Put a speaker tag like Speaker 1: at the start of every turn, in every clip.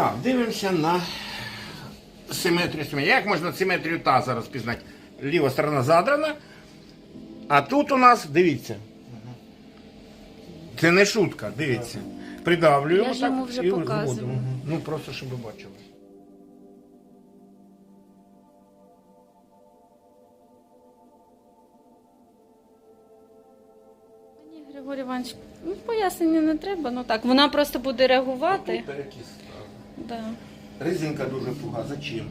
Speaker 1: Так, дивимося на симетрію. Як можна симетрію таза розпізнати? Ліва сторона задрана, а тут у нас, дивіться. Це не шутка, дивіться. Придавлюємо.
Speaker 2: Я ж
Speaker 1: так
Speaker 2: вже
Speaker 1: і
Speaker 2: показувала.
Speaker 1: Ну, просто щоб ви бачили.
Speaker 2: Ні, Григорій Іванович, ну, пояснення не треба, ну так, вона просто буде реагувати.
Speaker 1: Тут перекис.
Speaker 2: Да.
Speaker 1: Резинка дуже туга. Зачем?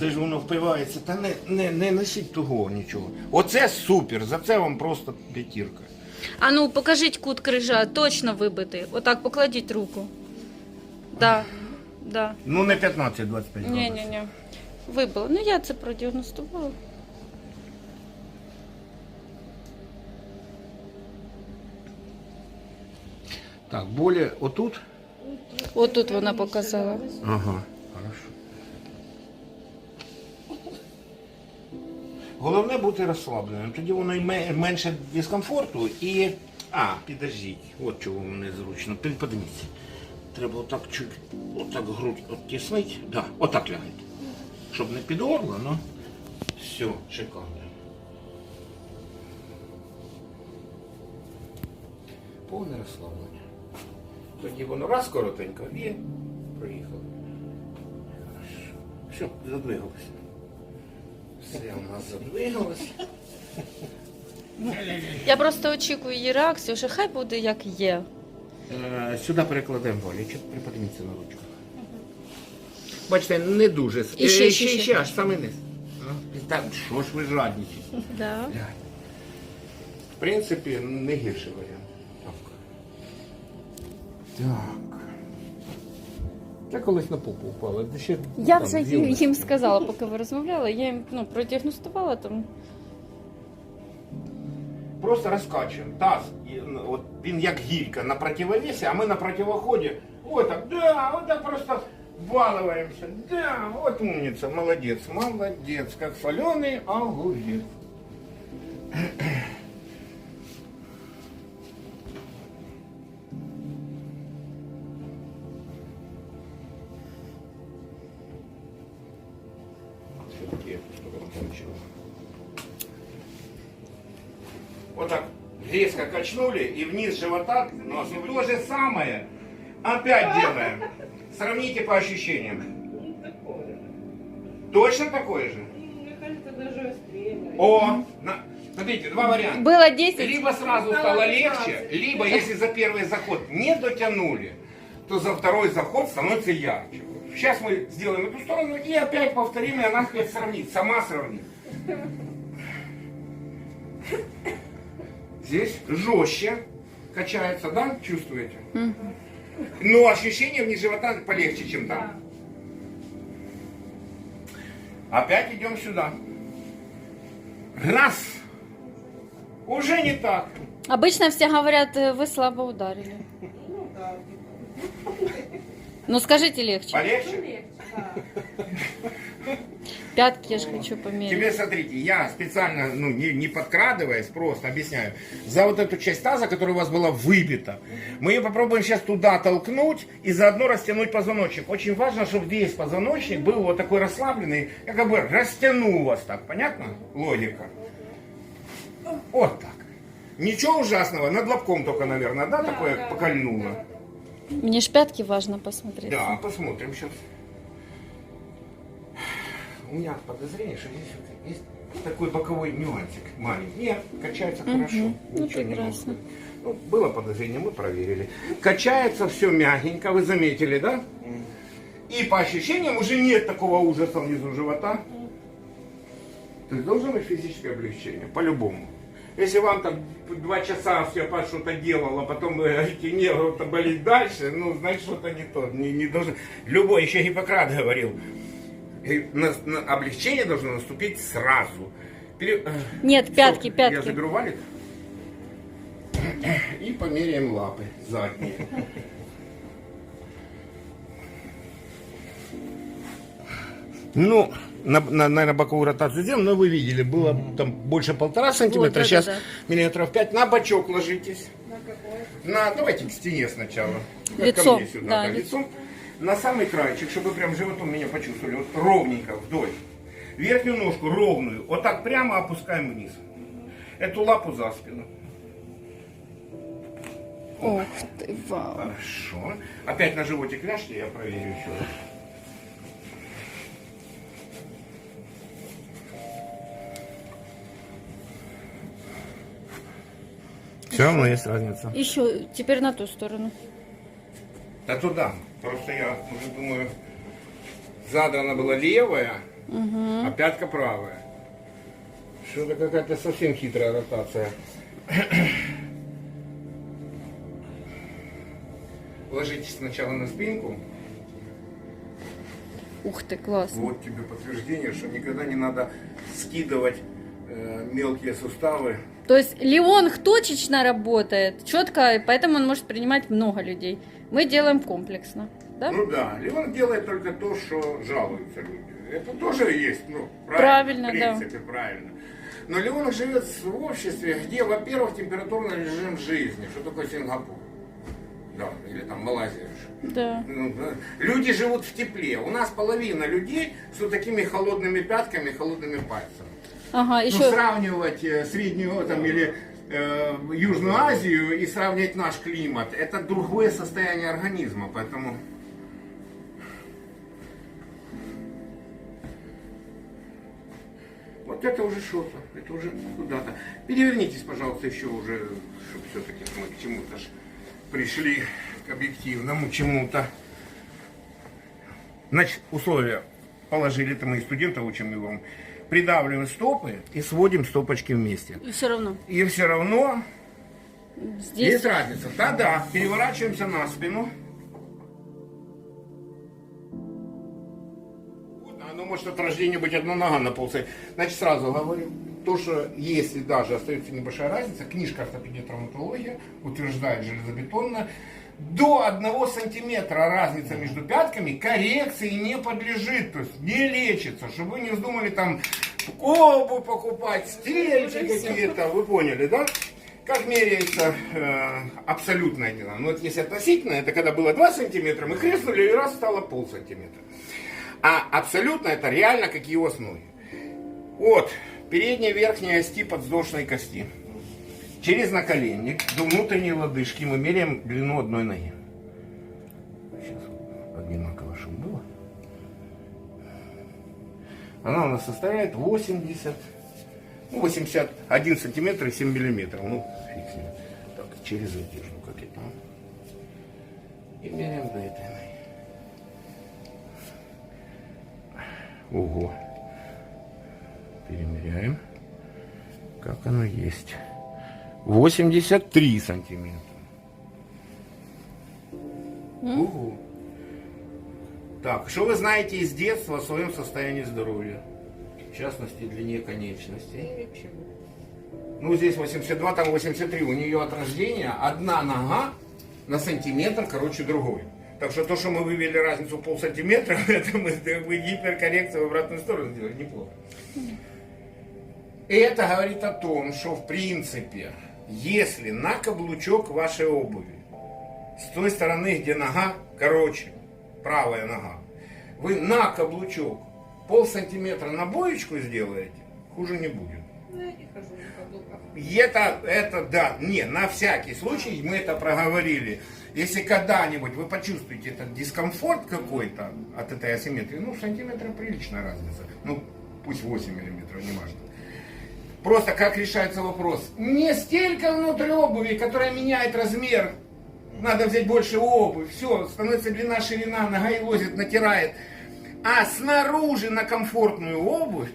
Speaker 1: Це ж воно впивається. Та не, не, не носіть тугого нічого. Оце супер. За це вам просто п'ятірка.
Speaker 2: А ну, покажіть кут крижа, точно вибитий. Отак, покладіть руку. Да, да.
Speaker 1: Ну не 15-25
Speaker 2: Ні,
Speaker 1: градусів.
Speaker 2: ні, ні. Вибило. Ну я це продіагностувала.
Speaker 1: Так, более отут.
Speaker 2: Отут вона показала.
Speaker 1: Ага, хорошо. Головне бути розслабленим. Тоді воно й менше дискомфорту і. А, підождіть, от чого вам незручно. Під- Подивіться. Треба отак чуть, отак грудь оттіснити. Да, отак лягайте. Щоб не під горло, ну. Все, шикарно. Повне розслаблення. Тоді воно раз коротенько і проїхало. Хорошо. Все, задвигалося. Все у нас задвигалося.
Speaker 2: Я просто очікую її реакцію, що хай буде як є.
Speaker 1: Е, Сюди перекладемо волі, чи приподніться на ручку. Бачите, не дуже.
Speaker 2: І ще,
Speaker 1: Е,
Speaker 2: ще,
Speaker 1: ще,
Speaker 2: ще.
Speaker 1: ще, аж саме низ. Ну, Так, що ж ви жадничаєте?
Speaker 2: Да.
Speaker 1: Глянь. В принципі, не гірший варіант. Так. Так. Я колись на попу впала. де Ще,
Speaker 2: Я
Speaker 1: там,
Speaker 2: вже
Speaker 1: з'їв.
Speaker 2: їм, їм сказала, поки ви розмовляли, я їм ну, продіагностувала там.
Speaker 1: Просто розкачуємо. Таз, і, ну, от, він як гілька на противовесі, а ми на противоході. Вот так, да, вот так просто вваливаемся. Да, вот умница, молодец, молодец, как соленый огурец. Все-таки получилось. Вот так резко качнули и вниз живота нос. И то же самое опять делаем. Сравните по ощущениям. Точно такое же?
Speaker 3: Мне кажется, даже острее.
Speaker 1: О, на- смотрите, два варианта.
Speaker 2: Было 10.
Speaker 1: Либо сразу стало легче, либо если за первый заход не дотянули, то за второй заход становится ярче. Сейчас мы сделаем эту сторону и опять повторим, и она опять сравнит, сама сравнит. Здесь жестче качается, да? Чувствуете? Но ощущение вниз живота полегче, чем там. Опять идем сюда. Раз. Уже не так.
Speaker 2: Обычно все говорят, э, вы слабо ударили.
Speaker 3: Ну да.
Speaker 2: Скажите легче.
Speaker 1: Полегче?
Speaker 3: Легче, да.
Speaker 2: Пятки я же хочу померить.
Speaker 1: Теперь смотрите, я специально, ну, не, не подкрадываясь, просто объясняю. За вот эту часть таза, которая у вас была выбита, мы ее попробуем сейчас туда толкнуть и заодно растянуть позвоночник. Очень важно, чтобы весь позвоночник был вот такой расслабленный, я как бы растянул вас так, понятно? Логика. Вот так. Ничего ужасного, над лобком только, наверное, да, такое
Speaker 3: да.
Speaker 1: покольнуло?
Speaker 2: Мне ж пятки важно посмотреть.
Speaker 1: Да, посмотрим сейчас. У меня подозрение, что здесь вот есть такой боковой нюансик маленький. Нет, качается хорошо.
Speaker 2: Ну,
Speaker 1: Ничего не
Speaker 2: прекрасно.
Speaker 1: сказать. Ну, было подозрение, мы проверили. Качается все мягенько, вы заметили, да? И по ощущениям уже нет такого ужаса внизу живота. То есть должно быть физическое облегчение, по-любому. Если вам там два часа все что-то делал, а потом вы говорите, не, это болит дальше, ну, значит, что-то не то. Не, не должно... Любой, еще Гиппократ говорил, на- на- облегчение должно наступить сразу. Пере- э,
Speaker 2: Нет,
Speaker 1: Стоп,
Speaker 2: пятки,
Speaker 1: Я
Speaker 2: пятки.
Speaker 1: заберу валик. И померяем лапы задние. Ну, на, на, наверное, боковую ротацию сделаем, но вы видели, было там больше полтора сантиметра,
Speaker 2: да,
Speaker 1: сейчас
Speaker 2: да,
Speaker 1: миллиметров пять. На бочок ложитесь.
Speaker 3: На какой?
Speaker 1: На, давайте к стене сначала.
Speaker 2: Лицом,
Speaker 1: сюда,
Speaker 2: да,
Speaker 1: да,
Speaker 2: лицом.
Speaker 1: на самый краечек, чтобы прям животом меня почувствовали, вот ровненько, вдоль. Верхнюю ножку ровную, вот так прямо опускаем вниз. Эту лапу за спину.
Speaker 2: Ох ти, вау.
Speaker 1: Хорошо. Опять на животик ляжьте, я проверю еще раз. Все равно есть разница.
Speaker 2: Еще, теперь на ту сторону.
Speaker 1: Да туда. Просто я уже думаю, задрана была левая, а пятка правая. Что-то какая-то совсем хитрая ротация. Ложитесь сначала на спинку.
Speaker 2: Ух ты, классно.
Speaker 1: Вот тебе подтверждение, что никогда не надо скидывать мелкие суставы.
Speaker 2: То есть Леонг точечно работает, четко, поэтому он может принимать много людей. Мы делаем комплексно. Да?
Speaker 1: Ну да, Леон делает только то, что жалуются люди. Это тоже есть, ну,
Speaker 2: Правильно,
Speaker 1: правильно,
Speaker 2: да.
Speaker 1: в принципе, правильно. Но Леон живет в обществе, где, во-первых, температурный режим жизни. Что такое Сингапур? Да, или там Малайзия. же.
Speaker 2: Да.
Speaker 1: Ну, да. Люди живут в тепле. У нас половина людей с вот такими холодными пятками, холодными пальцами.
Speaker 2: Ага,
Speaker 1: Ну,
Speaker 2: еще.
Speaker 1: сравнивать э, среднюю там, или э, Южную Азию и сравнивать наш климат, это другое состояние организма, поэтому... Вот это уже что-то, это уже куда-то. Перевернитесь, пожалуйста, еще уже, чтобы все-таки мы к чему-то пришли, к объективному чему-то. Значит, условия положили, это мы и студентов учим его. Придавливаем стопы и сводим стопочки вместе.
Speaker 2: И все равно.
Speaker 1: И все равно
Speaker 2: Здесь.
Speaker 1: есть разница. Да-да, переворачиваемся на спину. Оно может от рождения быть одна нога на полце. Значит, сразу говорю, то, что если даже остается небольшая разница, книжка ортопедия травматология утверждает железобетонно, до одного сантиметра разница между пятками коррекции не подлежит, то есть не лечится, чтобы вы не вздумали там обувь покупать, стельки какие-то, вы поняли, да? Как меряется э, абсолютная длина? Ну, вот если относительно, это когда было 2 сантиметра, мы креснули и раз стало пол сантиметра. А абсолютно это реально как его ноги. От передней верхней ости подвздошной кости. Через наколенник до внутренней лодыжки мы меряем длину одной ноги. Сейчас одинаково, чтобы было. Она у нас составляет 80, ну, 81 сантиметр и 7 миллиметров. Ну, фиг с. Так, через одежду как это. И меряем до этой ноги. Ого. Перемеряем. Как оно есть. 83 сантиметра. Ого. Так, что вы знаете из детства о своем состоянии здоровья? В частности, длине конечностей. Ну, здесь 82, там 83. У нее от рождения одна нога на сантиметр короче другой. Так что то, что мы вывели разницу в полсантиметра, это мы, мы гиперкоррекцию в обратную сторону сделали. Неплохо. Это говорит о том, что в принципе, если на каблучок вашей обуви, с той стороны, где нога короче, правая нога, вы на каблучок пол сантиметра на боечку сделаете, хуже не будет.
Speaker 3: Ну, я не хожу на каблуках.
Speaker 1: Это, это да, не, на всякий случай мы это проговорили. Если когда-нибудь вы почувствуете этот дискомфорт какой-то от этой асимметрии, ну, сантиметра приличная разница. Ну, пусть 8 миллиметров, не важно. Просто как решается вопрос. Не стелька внутри обуви, которая меняет размер. Надо взять больше обувь. Все, становится длина, ширина, нога и лозит, натирает. А снаружи на комфортную обувь